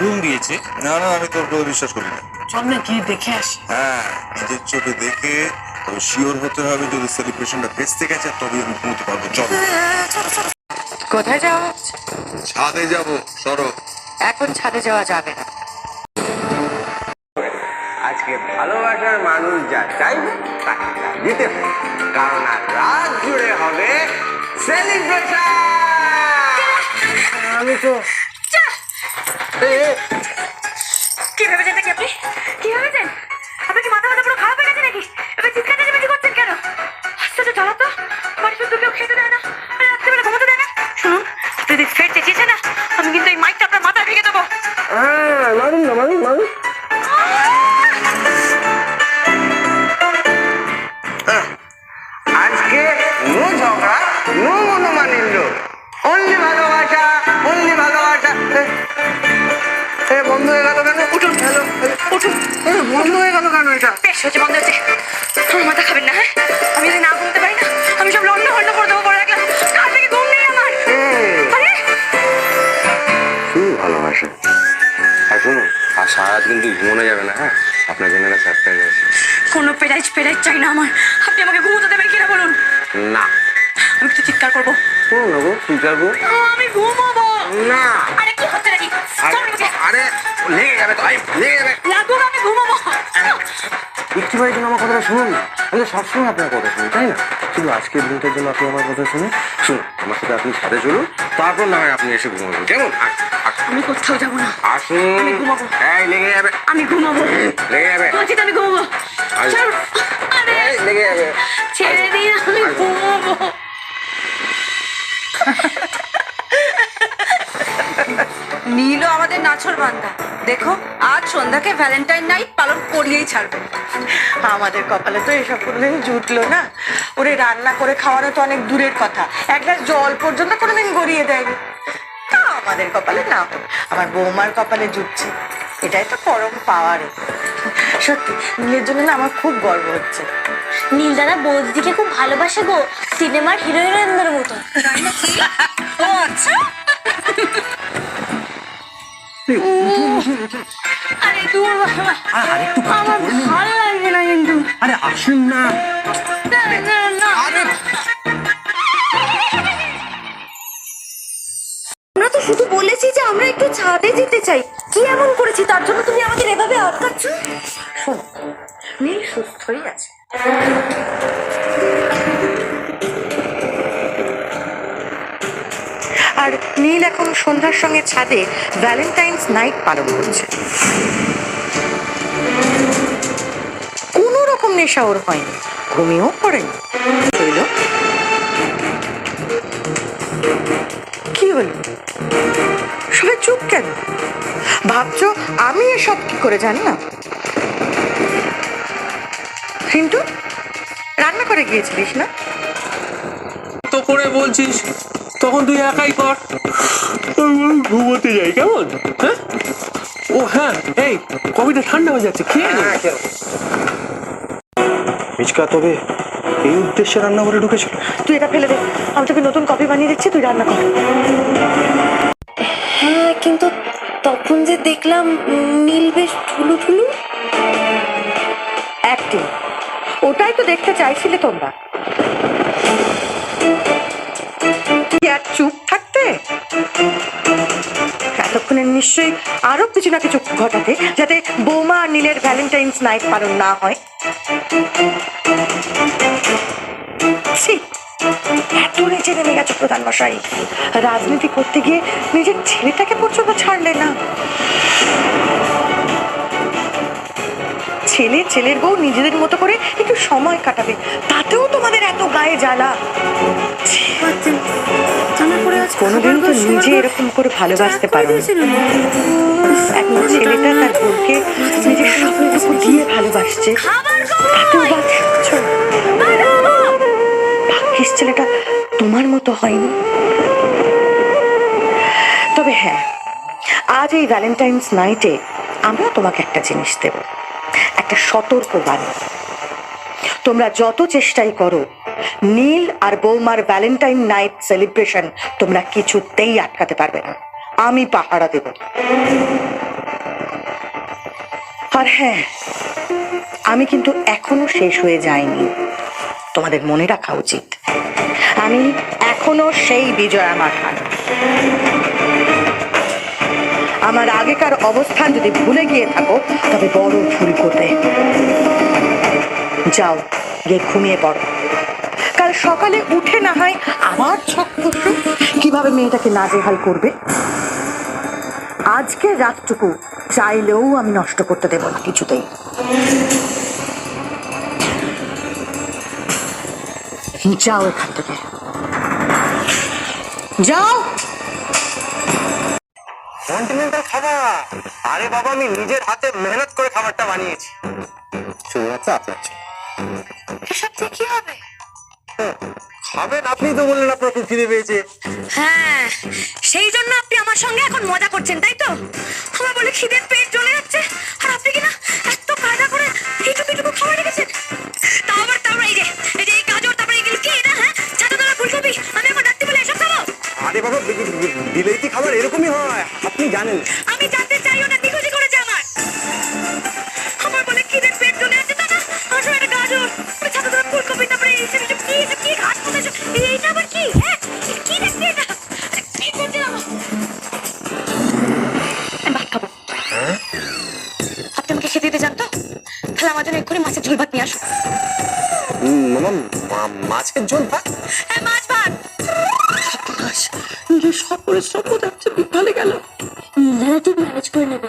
ঘুম দিয়েছে। না না আমি তোর কথা বিশ্বাস করি না। চল না গিয়ে দেখে আসি। হ্যাঁ নিজের চোখে দেখে শিওর হতে হবে যদি সেলিব্রেশনটা বেঁচতে গেছে তবেই আমি ঘুমোতে পারব। চল। কোথায় যাওয়া হচ্ছে? ছাদে যাব সরো। এখন ছাদে যাওয়া যাবে না। আজকে ভালোবাসার মানুষ যা চাইবে তাকে তা দিতে হবে কারণ আর রাত জুড়ে হবে সেলিব্রেশন আমি তো কি বন্ধ হয়ে গেল কেন? উঠুন। হ্যালো উঠুন। এ, বন্ধ হয়ে গেল কেন এটা? বেশ হয়েছে বন্ধ হয়েছে আমার মাথা খাবেন না হ্যাঁ? আমি যদি না ঘুমতে পারি না আমি সব লন্ড হন্ড করে দেবো পরে রাখলাম কাল থেকে ঘুম নেই আমার। আরে! ভালোবাসা। আর শুনুন আর সারা রাত কিন্তু ঘুমানো যাবে না হ্যাঁ? আপনার জন্য একটা সারপ্রাইজ আছে। কোনো পেরাইজ পেরাইজ চাই না আমার। আপনি আমাকে ঘুমোতে দেবেন কিনা বলুন? না। আমি কিছু চিৎকার করব। শুনুন না গো করব। আমি ঘুমাবো। না। আরে হচ্ছে আরে লেগে যাবে তো লেগে যাবে। লাগুক আমি ঘুমাবো একটু বাড়ির জন্য আমার কথাটা শুনুন না। আমি তো সবসময় আপনার কথা শুনি তাই না? শুধু আজকের দিনটার জন্য আপনি আমার কথা শুনুন। শুনুন আমার সাথে আপনি সাথে চলুন তারপর না হয় আপনি এসে ঘুমাবেন। কেমন? আমি কোথাও যাব না। আসুন। আমি ঘুমাবো। এই লেগে যাবে। আমি ঘুমাবো। লেগে যাবে। বলছি আমি ঘুমাবো। আরে। লেগে যাবে। ছেড়ে দিন আমি ঘুমাবো। নীলও আমাদের নাছর বান্দা। দেখো আজ সন্ধ্যাকে ভ্যালেন্টাইন নাইট পালন করিয়েই ছাড়বে। আমাদের কপালে তো এসব কোনোদিন জুটলো না। ওরে রান্না করে খাওয়ানো তো অনেক দূরের কথা। এক গ্লাস জল পর্যন্ত কোনোদিন গড়িয়ে দেয়নি। তা আমাদের কপালে না আমার বৌমার কপালে জুটছে। এটাই তো পরম পাওয়ারে। সত্যি নীলের জন্য না আমার খুব গর্ব হচ্ছে। নীল দাদা বৌদিকে খুব ভালোবাসে গো সিনেমার হিরো হিরোইনদের মতো ও আচ্ছা। আরে দূর বাবা। আমার ভালো লাগছে না কিন্তু। আরে আসুন না। না, না, না। আমরা তো শুধু বলেছি যে আমরা একটু ছাদে যেতে চাই। কি এমন করেছি? তার জন্য তুমি আমাদের এভাবে আটকাচ্ছ? নীল সুস্থই আছে। আর নীল এখন সন্ধ্যার সঙ্গে ছাদে ভ্যালেন্টাইন্স নাইট পালন করছে। কোনো রকম নেশা ওর হয়নি, ঘুমিয়েও পড়েনি। শৈল? কি হলো? সবাই চুপ কেন? ভাবছ আমি এসব কি করে জানি না? কিন্তু রান্না করে গিয়েছিলিস না? তো করে বলছিস। তখন তুই একাই কর। আমি ঘুমোতে যাই কেমন? হ্যাঁ? ও হ্যাঁ এই কবিটা ঠান্ডা হয়ে যাচ্ছে খেয়ে নে। মিচকা তবে এই উদ্দেশ্যে রান্না করে ঢুকেছিল? তুই এটা ফেলে দে। আমি তোকে নতুন কফি বানিয়ে দিচ্ছি তুই রান্না কর। হ্যাঁ কিন্তু তখন যে দেখলাম নীল বেশ ঠুলু ঠুলু অ্যাক্টিং ওটাই তো দেখতে চাইছিলে তোমরা। এতক্ষণে নিশ্চয়ই আরও কিছু না কিছু ঘটাতে যাতে বৌমা আর নীলের ভ্যালেন্টাইন্স নাইট পালন না হয়। ছি, এত নেমে গেছে রাজনীতি করতে গিয়ে নিজের ছেলেটাকে পর্যন্ত ছাড়লে না। ছেলে ছেলের বউ নিজেদের মতো করে একটু সময় কাটাবে তাতেও তোমাদের এত গায়ে জ্বালা। কোনোদিন তো নিজে এরকম করে ভালোবাসতে পারো এখন ছেলেটা তার বউকে নিজের সবটুকু দিয়ে ভালোবাসছে। ভাগ্যিস ছেলেটা তোমার মতো হয়নি। তবে হ্যাঁ আজ এই ভ্যালেন্টাইন্স নাইটে আমরা তোমাকে একটা জিনিস দেব। একটা সতর্ক বাণী। তোমরা যত চেষ্টাই করো নীল আর বৌমার ভ্যালেন্টাইন নাইট সেলিব্রেশন তোমরা কিছুতেই আটকাতে পারবে না। আমি পাহারা দেব। আর হ্যাঁ আমি কিন্তু এখনও শেষ হয়ে যাইনি। তোমাদের মনে রাখা উচিত। আমি এখনও সেই বিজয়া মাঠান আমার আগেকার অবস্থান যদি ভুলে গিয়ে থাকো, তবে বড় ভুল করবে। যাও, গিয়ে ঘুমিয়ে পড়ো। সকালে উঠে না হয় আবার ছক কীভাবে মেয়েটাকে নাজেহাল করবে? আজকে রাতটুকু চাইলেও আমি নষ্ট করতে দেব না কিছুতেই। যাও এখান থেকে। যাও! কন্টিনেন্টাল খাবার আরে বাবা আমি নিজের হাতে মেহনত করে খাবারটা বানিয়েছি। শুধুমাত্র আপনার এসব দিয়ে কি হবে? খাবেন? আপনি তো বললেন আপনার খুব খিদে পেয়েছে। হ্যাঁ সেই জন্য আপনি আমার সঙ্গে এখন মজা করছেন তাই তো? আমার বলে খিদের পেট জ্বলে যাচ্ছে আর আপনি কি না এত কায়দা করে এইটুকু এইটুকু খাবার রেখেছেন? তাও আবার তাও এই যে এই যে এই গাজর তারপরে এগুলো কি এটা হ্যাঁ? ছাতা তোলা ফুলকপি আমি আমার রাত্রি বলে এসব খাব। আরে বাবা বিলেতি খাবার? এরকমই হয়। আপনি জানেন। আমি জানতে চাইও না মা- মাছের ঝোল ভাত। হ্যাঁ মাছ ভাত। নিজের সব পরিশ্রম যাচ্ছে বিফলে গেল। ম্যানেজ করে নেবে